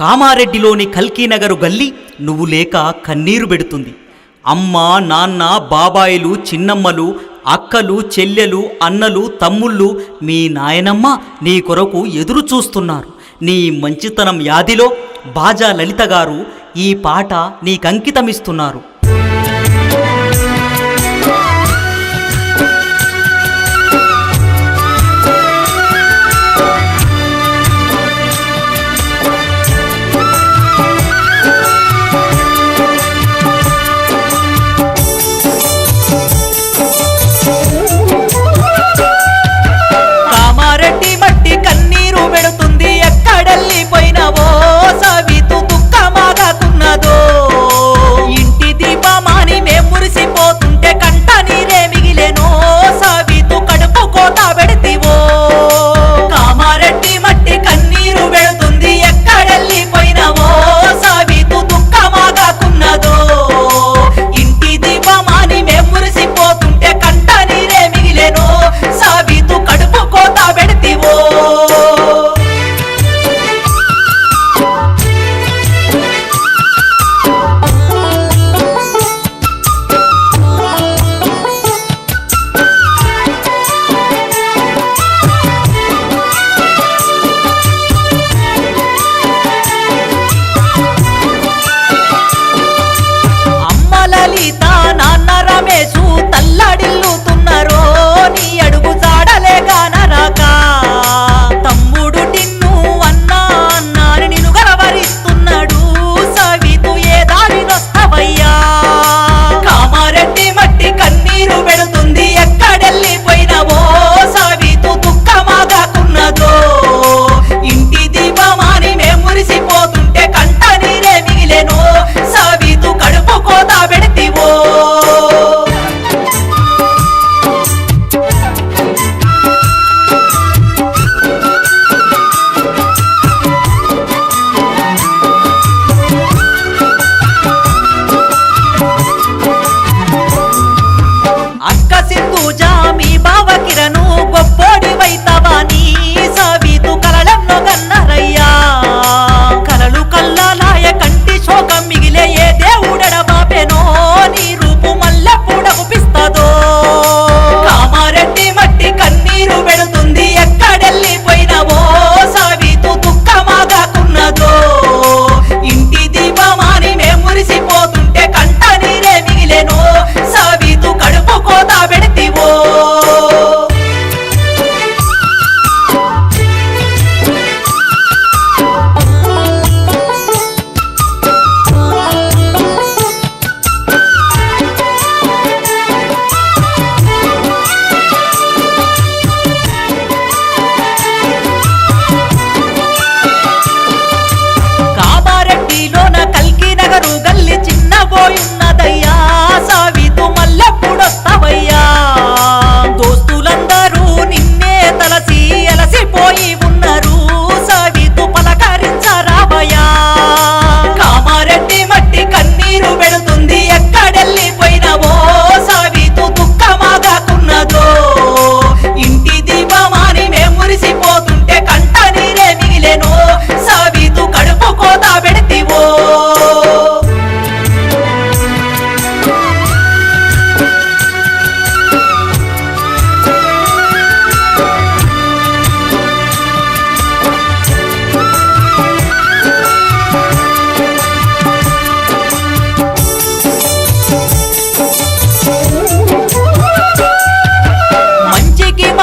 కామారెడ్డిలోని కల్కీనగరు గల్లి నువ్వు లేక కన్నీరు పెడుతుంది. అమ్మ నాన్న బాబాయిలు చిన్నమ్మలు అక్కలు చెల్లెలు అన్నలు తమ్ముళ్ళు మీ నాయనమ్మ నీ కొరకు ఎదురు చూస్తున్నారు. నీ మంచితనం యాదిలో బాజా లలిత గారు ఈ పాట నీకంకితమిస్తున్నారు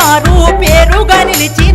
మారు పేరుగా నిలిచి